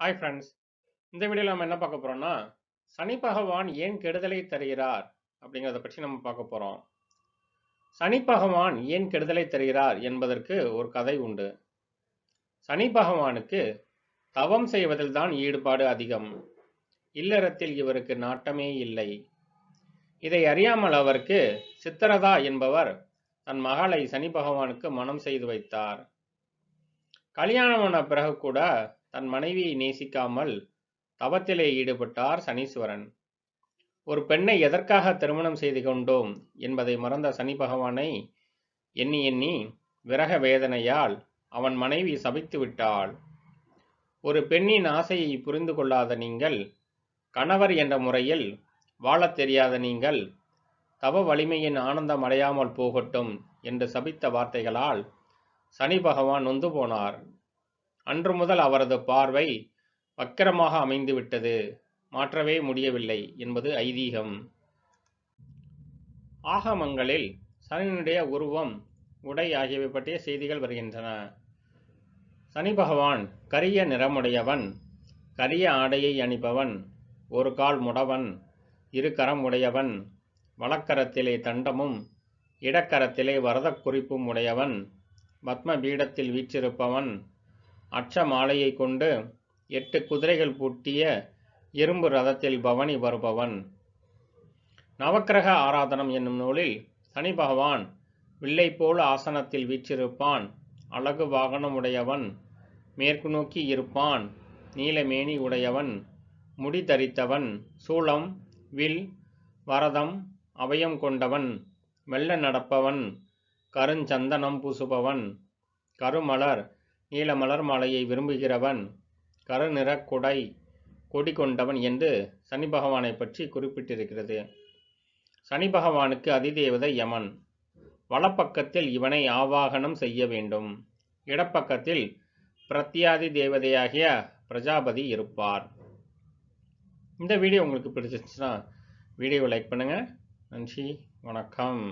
Hi friends இந்த வீடியோவில் நம்ம என்ன பார்க்க போகிறோம்னா சனி பகவான் ஏன் கெடுதலை தருகிறார் அப்படிங்கிறத பற்றி நம்ம பார்க்க போகிறோம் சனி பகவான் ஏன் கெடுதலை தருகிறார் என்பதற்கு ஒரு கதை உண்டு. சனி பகவானுக்கு தவம் செய்வதில் தான் ஈடுபாடு அதிகம். இல்லறத்தில் இவருக்கு நாட்டமே இல்லை. இதை அறியாமல் அவருக்கு சித்திரதா என்பவர் தன் மகளை சனி பகவானுக்கு மனம் செய்து வைத்தார். கல்யாணமான பிறகு கூட தன் மனைவியை நேசிக்காமல் தவத்திலே ஈடுபட்டார் சனீஸ்வரன். ஒரு பெண்ணை எதற்காக திருமணம் செய்து கொண்டோம் என்பதை மறந்த சனி பகவானை எண்ணி எண்ணி விரக வேதனையால் அவன் மனைவி சபித்து விட்டாள். ஒரு பெண்ணின் ஆசையை புரிந்து கொள்ளாத நீங்கள் கணவர் என்ற முறையில் வாழத் தெரியாத நீங்கள் தவ வலிமையின் ஆனந்தம் அடையாமல் போகட்டும் என்று சபித்த வார்த்தைகளால் சனி பகவான் நொந்து போனார். அன்று முதல் அவரது பார்வை வக்கரமாக அமைந்துவிட்டது மாற்றவே முடியவில்லை என்பது ஐதீகம். ஆகமங்களில் சனியினுடைய உருவம் உடை ஆகியவை பற்றிய செய்திகள் வருகின்றன. சனி பகவான் கரிய நிறமுடையவன் கரிய ஆடையை அணிபவன் ஒரு கால் முடவன் இரு கரம் உடையவன் வலக்கரத்திலே தண்டமும் இடக்கரத்திலே வரதக் குறிப்பும் உடையவன் பத்ம பீடத்தில் வீற்றிருப்பவன் அச்ச மாலையை கொண்டு எட்டு குதிரைகள் பூட்டிய இரும்பு ரதத்தில் பவனி வருபவன். நவக்கிரக ஆராதனம் என்னும் நூலில் சனி பகவான் வில்லை போல ஆசனத்தில் வீற்றிருப்பான். அழகு வாகனம் உடையவன் மேற்கு நோக்கி இருப்பான். நீலமேனி உடையவன் முடி தரித்தவன் சூளம் வில் வரதம் அவயம் கொண்டவன் மெல்ல நடப்பவன். கருஞ்சந்தனம் பூசுபவன். கருமலர் நீலமலர் மாலையை விரும்புகிறவன். கருநிறக்குடை கொடி கொண்டவன் என்று சனி பகவானை பற்றி குறிப்பிட்டிருக்கிறது. சனி பகவானுக்கு அதிதேவதை யமன். வலப்பக்கத்தில் இவனை ஆவாகனம் செய்ய வேண்டும். இடப்பக்கத்தில் பிரத்யாதி தேவதையாகிய பிரஜாபதி இருப்பார். இந்த வீடியோ உங்களுக்கு பிடிச்சிருச்சுன்னா வீடியோவை லைக் பண்ணுங்கள் நன்றி வணக்கம்.